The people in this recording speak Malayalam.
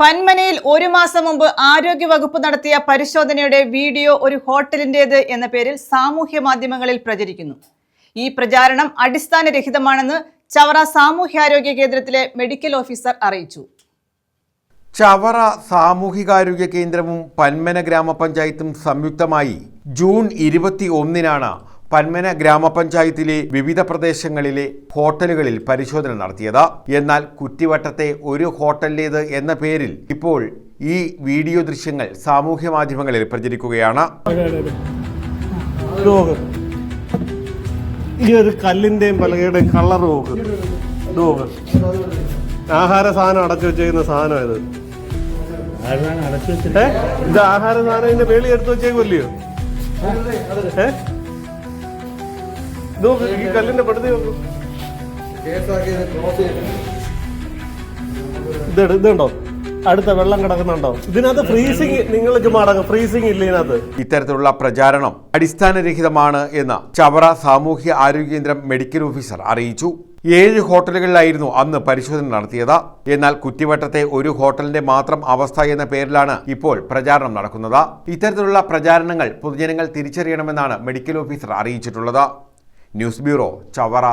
പന്മനയിൽ ഒരു മാസം മുമ്പ് ആരോഗ്യവകുപ്പ് നടത്തിയ പരിശോധനയുടെ വീഡിയോ ഒരു ഹോട്ടലിന്റേത് എന്ന പേരിൽ സാമൂഹ്യ മാധ്യമങ്ങളിൽ പ്രചരിക്കുന്നു. ഈ പ്രചാരണം അടിസ്ഥാനരഹിതമാണെന്ന് ചവറ സാമൂഹ്യാരോഗ്യ കേന്ദ്രത്തിലെ മെഡിക്കൽ ഓഫീസർ അറിയിച്ചു. ചവറ സാമൂഹികാരോഗ്യ കേന്ദ്രവും പന്മന ഗ്രാമപഞ്ചായത്തും സംയുക്തമായി ജൂൺ ഇരുപത്തി ഒന്നിനാണ് പന്മന ഗ്രാമപഞ്ചായത്തിലെ വിവിധ പ്രദേശങ്ങളിലെ ഹോട്ടലുകളിൽ പരിശോധന നടത്തിയത്. എന്നാൽ കുറ്റിവട്ടത്തെ ഒരു ഹോട്ടലിലേത് എന്ന പേരിൽ ഇപ്പോൾ ഈ വീഡിയോ ദൃശ്യങ്ങൾ സാമൂഹ്യ മാധ്യമങ്ങളിൽ പ്രചരിക്കുകയാണ്. നോക്ക് ഈ ഒരു കല്ലിന്റെയും പലകയുടെയും കളർ നോക്ക് ഇത് നോക്ക് ആഹാര സാധനം അടച്ചു വെച്ചേക്കുന്ന സാധനം ഇത്. ആരാണ് അടച്ചു വെച്ചിട്ട് ഏ? ഇത് ആഹാര സാധനം ഇതിന്റെ വേളി എടുത്തു വെച്ചേക്കുമല്ലയോ ഏ? ഇത് നോക്ക് ഈ കല്ലിന്റെ പടുതി ഇതുണ്ടോ അടുത്ത വെള്ളം കിടക്കുന്നുണ്ടോ? ഇതിനകത്ത് ഫ്രീസിങ് നിങ്ങൾക്ക് ചുമ്മാ ഫ്രീസിംഗ് ഇല്ല ഇതിനകത്ത്? ഇത്തരത്തിലുള്ള പ്രചാരണം അടിസ്ഥാനരഹിതമാണ് എന്ന് ചവറ സാമൂഹ്യ ആരോഗ്യ കേന്ദ്രം മെഡിക്കൽ ഓഫീസർ അറിയിച്ചു. ഏഴ് ഹോട്ടലുകളിലായിരുന്നു അന്ന് പരിശോധന നടത്തിയത്. എന്നാൽ കുറ്റിവട്ടത്തെ ഒരു ഹോട്ടലിന്റെ മാത്രം അവസ്ഥ എന്ന പേരിലാണ് ഇപ്പോൾ പ്രചാരണം നടക്കുന്നത്. ഇത്തരത്തിലുള്ള പ്രചാരണങ്ങൾ പൊതുജനങ്ങൾ തിരിച്ചറിയണമെന്നാണ് മെഡിക്കൽ ഓഫീസർ അറിയിച്ചിട്ടുള്ളത്. News bureau Chavara